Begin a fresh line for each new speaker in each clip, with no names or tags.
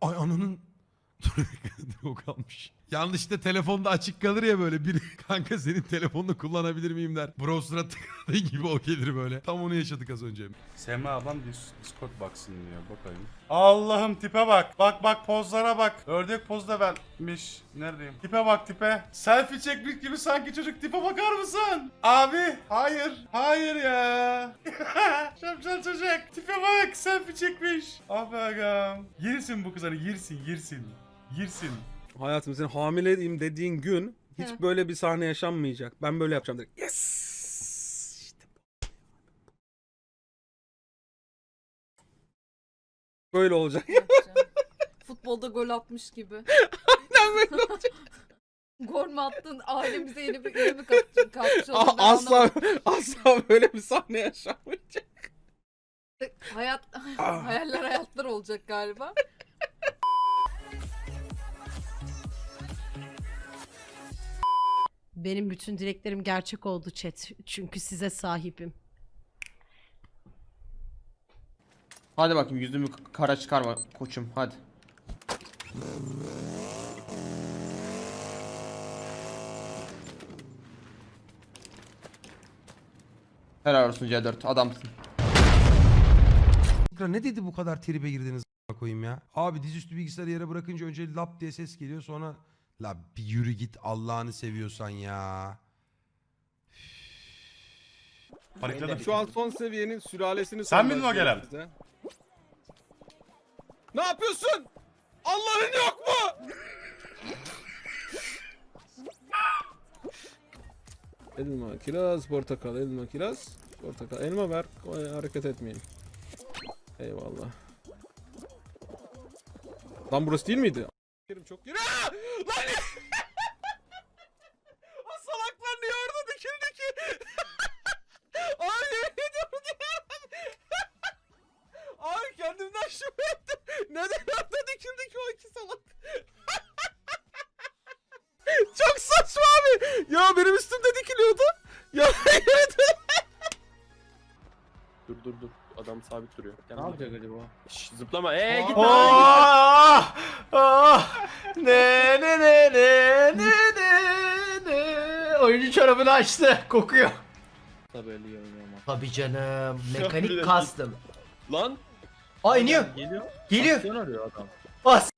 Ay ananın... O kalmış. Yanlışlıkla telefonda açık kalır ya böyle. Biri kanka senin telefonunu kullanabilir miyim der. Browser'a tıkladığı gibi o gelir böyle. Tam onu yaşadık az önce.
Sema ablam dis- Discord baksın diyor bakayım. Allah'ım tipe bak. Bak bak pozlara bak. Ördek pozu da vermiş. Neredeyim? Tipe bak tipe. Selfie çekmiş gibi sanki çocuk tipe bakar mısın? Abi hayır. Hayır ya. Şapşal çocuk. Tipe bak selfie çekmiş. Abi agam. Girsin bu kız hani girsin girsin. Girsin.
Hayatım senin hamileyim dediğin gün hiç
He.
böyle bir sahne yaşanmayacak. Ben böyle yapacağım direkt. Yes! İşte bu. Böyle olacak.
Yapacağım. Futbolda gol atmış gibi.
Aynen böyle olacak.
Gol mü attın? Ailemize yeni bir üye mi oldun? Ben
asla
anlamadım.
asla böyle bir sahne yaşanmayacak.
Hayat,
Ah.
hayaller hayatlar olacak galiba.
Benim bütün dileklerim gerçek oldu chat. Çünkü size sahibim.
Hadi bakayım yüzümü kara çıkarma koçum hadi. Helal olsun C4 adamsın.
Ne dedi bu kadar tribe girdiniz a**ına koyayım ya? Abi dizüstü bilgisayarı yere bırakınca önce lap diye ses geliyor sonra la bir yürü git Allah'ını seviyorsan ya.
Panikladım.
Şu an son seviyenin sülalesini
Sen o
söylüyoruz
gelen?
Ne yapıyorsun? Allah'ın yok mu? Elma, kiraz, portakal, elma, kiraz, portakal. Elma ver, hareket etmeyin. Eyvallah. Lan burası değil miydi? Yerim çok. Aa! Lan! o salaklar niye orada dikildi ki? Ay yemin ediyorum diyorum. Ay kendimden şüphe ettim. Neden orada dikildi ki o iki salak? Çok saçma abi. Ya benim üstümde dikiliyordu. Ya evet.
Dur dur dur. Adam sabit duruyor. ne yapacak acaba? Şş, zıplama. Eee git
Ah! Ah! Ne ne ne ne ne ne ne Oyuncu çorabını açtı kokuyor.
Tabii öyle oynuyor ama.
Tabii canım mekanik custom.
Lan.
Aa iniyor.
Geliyor.
Geliyor.
Aksiyon arıyor adam.
Aa s-.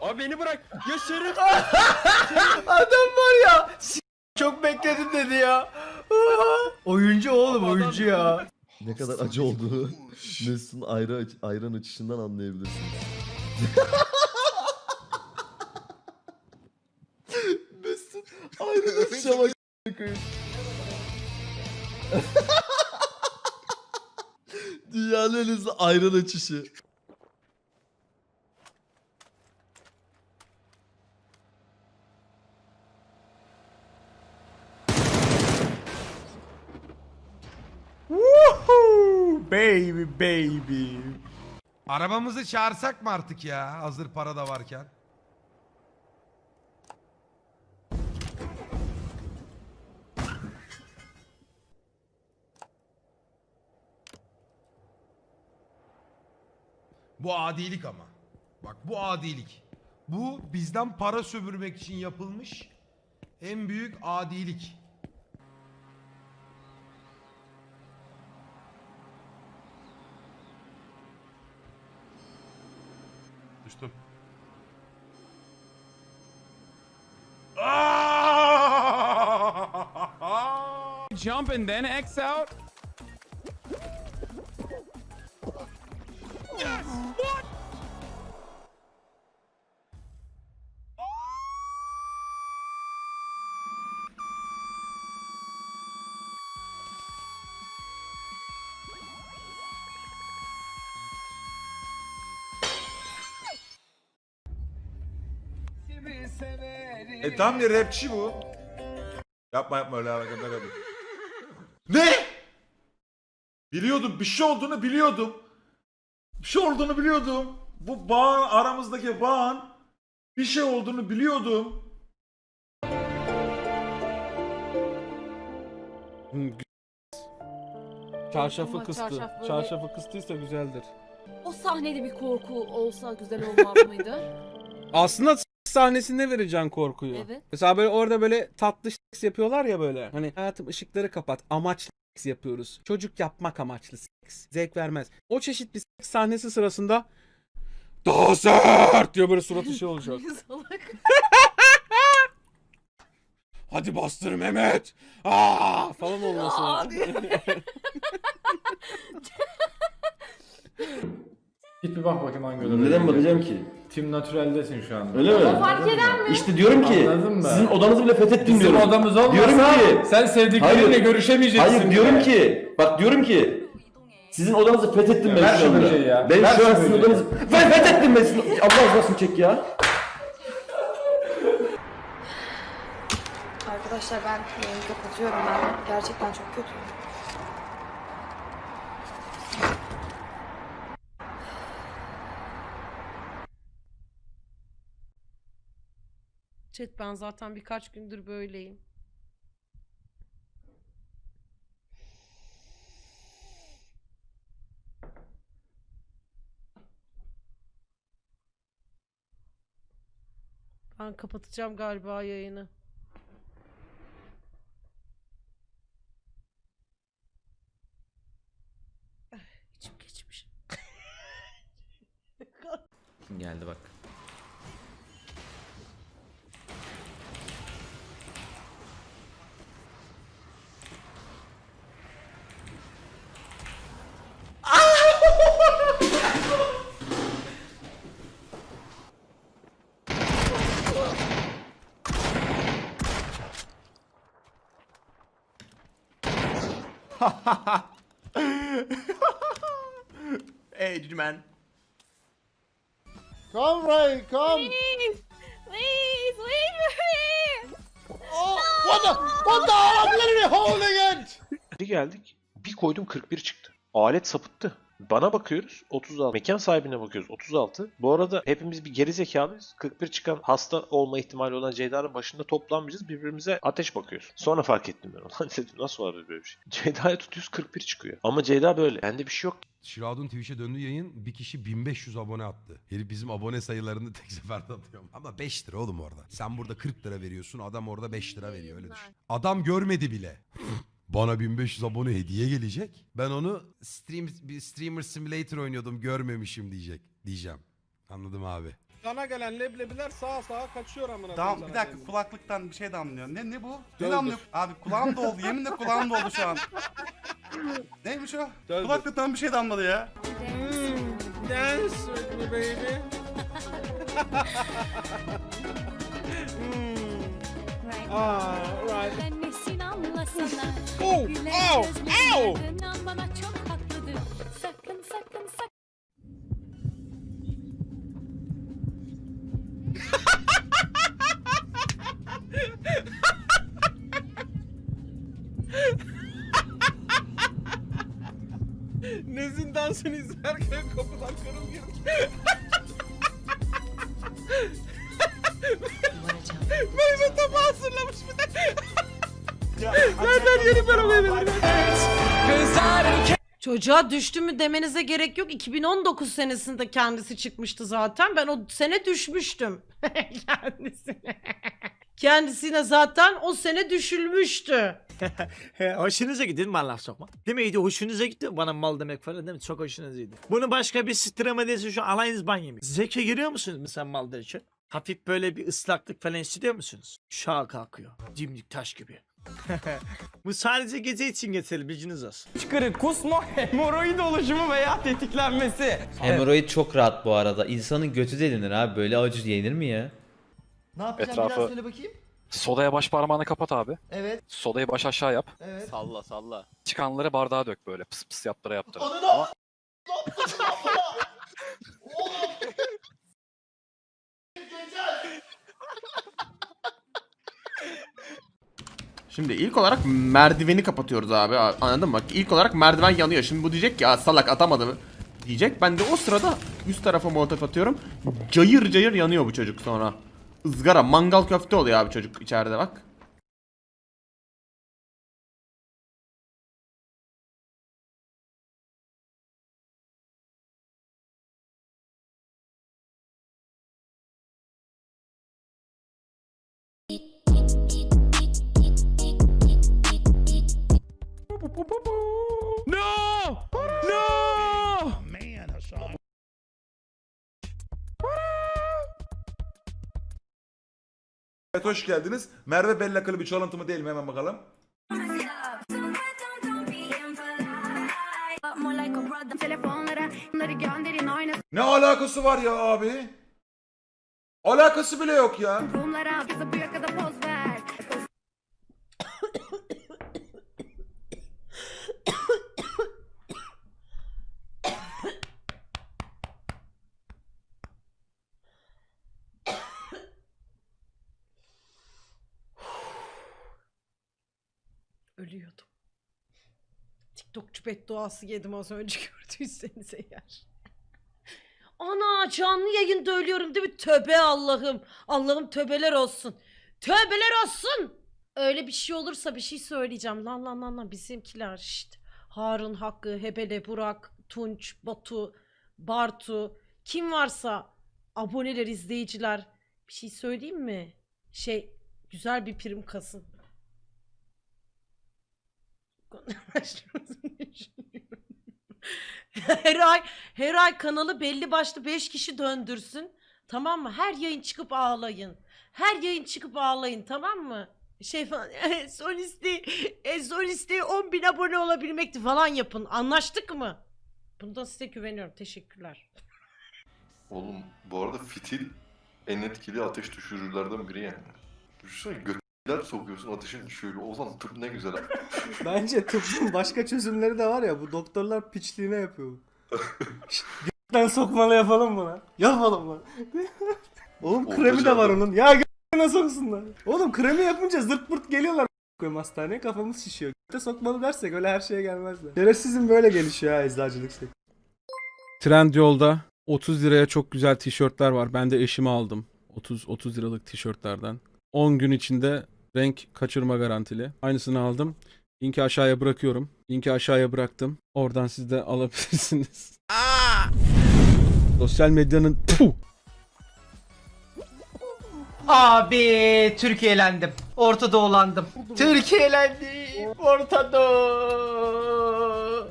Abi beni bırak. Ya şerif.
Adam var ya. s- Çok bekledim dedi ya. Aa! Oyuncu oğlum oyuncu ya.
Ne kadar acı olduğunu Mesut'un ayrı ayran açışından anlayabilirsin. Mesut ayran açışa bak. Dünyanın en hızlı ayran açışı.
Baby baby.
Arabamızı çağırsak mı artık ya hazır para da varken? Bu adilik ama. Bak bu adilik. Bu bizden para sömürmek için yapılmış en büyük adilik.
Jump and then X out?
E tam bir rapçi bu. Yapma yapma öyle hareketler yapma. Ne? Biliyordum bir şey olduğunu biliyordum. Bir şey olduğunu biliyordum. Bu bağın aramızdaki bağın bir şey olduğunu biliyordum.
Çarşafı
Ama
kıstı.
çarşaf böyle-
Çarşafı kıstıysa güzeldir.
O sahnede bir korku olsa güzel olmaz mıydı?
Aslında sahnesinde vereceksin korkuyu.
Evet.
Mesela böyle orada böyle tatlı seks yapıyorlar ya böyle. Hani hayatım ışıkları kapat. Amaçlı seks yapıyoruz. Çocuk yapmak amaçlı seks. Zevk vermez. O çeşit bir seks sahnesi sırasında daha sert diyor böyle suratı şey olacak.
Salak.
Hadi bastır Mehmet. Aa falan olması.
Git bir bak bakayım hangi odada.
Neden bakacağım ki?
Tim Natural'desin şu anda.
Öyle mi?
Fark eder mi?
İşte diyorum ki
Anladın mı?
sizin odanızı bile fethettim
Bizim
diyorum.
odamız olmasa
Diyorum ki-
sen sevdiklerinle
Hayır.
görüşemeyeceksin.
Hayır
bile.
diyorum ki bak diyorum ki sizin odanızı fethettim ben
Ver
şu
şu
anda.
böceği ya.
Ben
Ver
şu an sizin
böceği.
odanızı ben fethettim ben sizin Allah razı olsun çek ya.
Arkadaşlar ben yayını kapatıyorum ben. Gerçekten çok kötüyüm.
Chat ben zaten birkaç gündür böyleyim. Ben kapatacağım galiba yayını. Ah, İçim geçmiş.
Geldi bak. Man.
Come Ray come.
Please, please, leave me.
What the what the I'm literally holding it.
Bir geldik. Bir koydum 41 çıktı. Alet sapıttı. Bana bakıyoruz 36. Mekan sahibine bakıyoruz 36. Bu arada hepimiz bir geri zekalıyız. 41 çıkan hasta olma ihtimali olan Ceyda'nın başında toplanmışız. Birbirimize ateş bakıyoruz. Sonra fark ettim ben. Ulan dedim nasıl var böyle bir şey. Ceyda'ya tutuyoruz 41 çıkıyor. Ama Ceyda böyle. Bende bir şey yok.
Şiradun Twitch'e döndüğü yayın bir kişi 1500 abone attı. Herif bizim abone sayılarını tek seferde atıyor. Ama 5 lira oğlum orada. Sen burada 40 lira veriyorsun adam orada 5 lira veriyor öyle düşün. Adam görmedi bile. Bana 1500 abone hediye gelecek. Ben onu stream bir streamer simulator oynuyordum görmemişim diyecek diyeceğim. Anladım abi.
Sana gelen leblebiler sağa sağa kaçıyor amına
Tamam
koyayım
bir
sana
dakika kulaklıktan bir şey damlıyor. Ne ne bu? Ne damlıyor? Abi kulağım doldu. Yeminle kulağım doldu şu an. Neymiş o?
Döldür.
Kulaklıktan bir şey damladı ya.
Dance with me baby. Hmm. Ah, right.
Annesin anlasana.
Oh, ow, ow. Dansını izlerken kapıdan karım girdi. Meyve tabağı hazırlamış bir de. Nereden yeni o meyveleri?
Çocuğa düştü mü demenize gerek yok. 2019 senesinde kendisi çıkmıştı zaten. Ben o sene düşmüştüm. Kendisine. Kendisine zaten o sene düşülmüştü.
hoşunuza gitti mi bana laf sokma? Değil mi? İyiydi, Hoşunuza gitti mi bana mal demek falan değil mi? Çok hoşunuza gitti. Bunu başka bir stream edilse şu alayınız ban yemek. Zevke giriyor musunuz mesela mal derken? Hafif böyle bir ıslaklık falan hissediyor musunuz? Şaha kalkıyor. Dimdik taş gibi. Bu sadece gece için geçerli bilginiz olsun.
Çıkarı kusma, hemoroid oluşumu veya tetiklenmesi.
Hemoroid çok rahat bu arada. İnsanın götü delinir abi. Böyle acı yenir mi ya?
Ne yapacağım
Etrafı-
biraz söyle bakayım.
Sodaya baş parmağını kapat abi.
Evet.
Sodayı baş aşağı yap.
Evet.
Salla salla. Çıkanları bardağa dök böyle. Pıs pıs yaptıra yaptıra.
Onu da Oğlum.
Şimdi ilk olarak merdiveni kapatıyoruz abi. Anladın mı? Bak ilk olarak merdiven yanıyor. Şimdi bu diyecek ki "Aa, salak atamadı mı? Diyecek. Ben de o sırada üst tarafa molotof atıyorum. Cayır cayır yanıyor bu çocuk sonra ızgara mangal köfte oluyor abi çocuk içeride bak. No!
Evet hoş geldiniz. Merve Bella klibi çalıntı mı değil mi hemen bakalım. Ne alakası var ya abi? Alakası bile yok ya.
Ölüyordum. TikTokçu bedduası yedim az önce gördüyseniz eğer. Ana canlı yayında ölüyorum değil mi? Töbe Allah'ım. Allah'ım töbeler olsun. Töbeler olsun. Öyle bir şey olursa bir şey söyleyeceğim. Lan lan lan lan bizimkiler işte. Harun Hakkı, Hebele, Burak, Tunç, Batu, Bartu. Kim varsa aboneler, izleyiciler. Bir şey söyleyeyim mi? Şey güzel bir prim kasın. her ay her ay kanalı belli başlı 5 kişi döndürsün. Tamam mı? Her yayın çıkıp ağlayın. Her yayın çıkıp ağlayın tamam mı? Şey falan son isteği e, son isteği 10 bin abone olabilmekti falan yapın. Anlaştık mı? Bundan size güveniyorum. Teşekkürler.
Oğlum bu arada fitil en etkili ateş düşürücülerden biri yani. Düşünsene gökler sokuyorsun ateşin düşüyor. O zaman tıp ne güzel.
Bence tıbbın başka çözümleri de var ya bu doktorlar piçliğine yapıyor. Gökten sokmalı yapalım buna. Yapalım bunu. Oğlum kremi de var onun. Ya gökten soksunlar. Oğlum kremi yapınca zırt pırt geliyorlar koyayım hastaneye kafamız şişiyor. Gökte sokmalı dersek öyle her şeye gelmezler. Şerefsizim böyle gelişiyor ha eczacılık sektörü.
Trendyol'da 30 liraya çok güzel tişörtler var. Ben de eşime aldım. 30 30 liralık tişörtlerden. 10 gün içinde renk kaçırma garantili. Aynısını aldım. Linki aşağıya bırakıyorum. Linki aşağıya bıraktım. Oradan siz de alabilirsiniz. Sosyal medyanın Puh!
Abi Türkiye'lendim. Orta Doğulandım. Türkiye'lendim. Orta Doğu.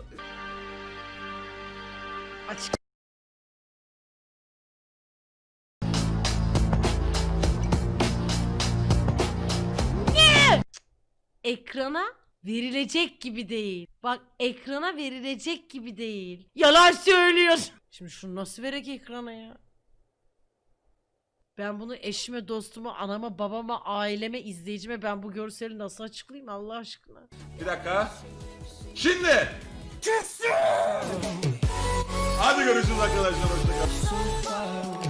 Açık. Ekrana verilecek gibi değil. Bak ekrana verilecek gibi değil. Yalan söylüyorsun. Şimdi şunu nasıl verek ekrana ya? Ben bunu eşime, dostuma, anama, babama, aileme, izleyicime ben bu görseli nasıl açıklayayım Allah aşkına?
Bir dakika. Şimdi. Hadi görüşürüz arkadaşlar. Hoşçakalın.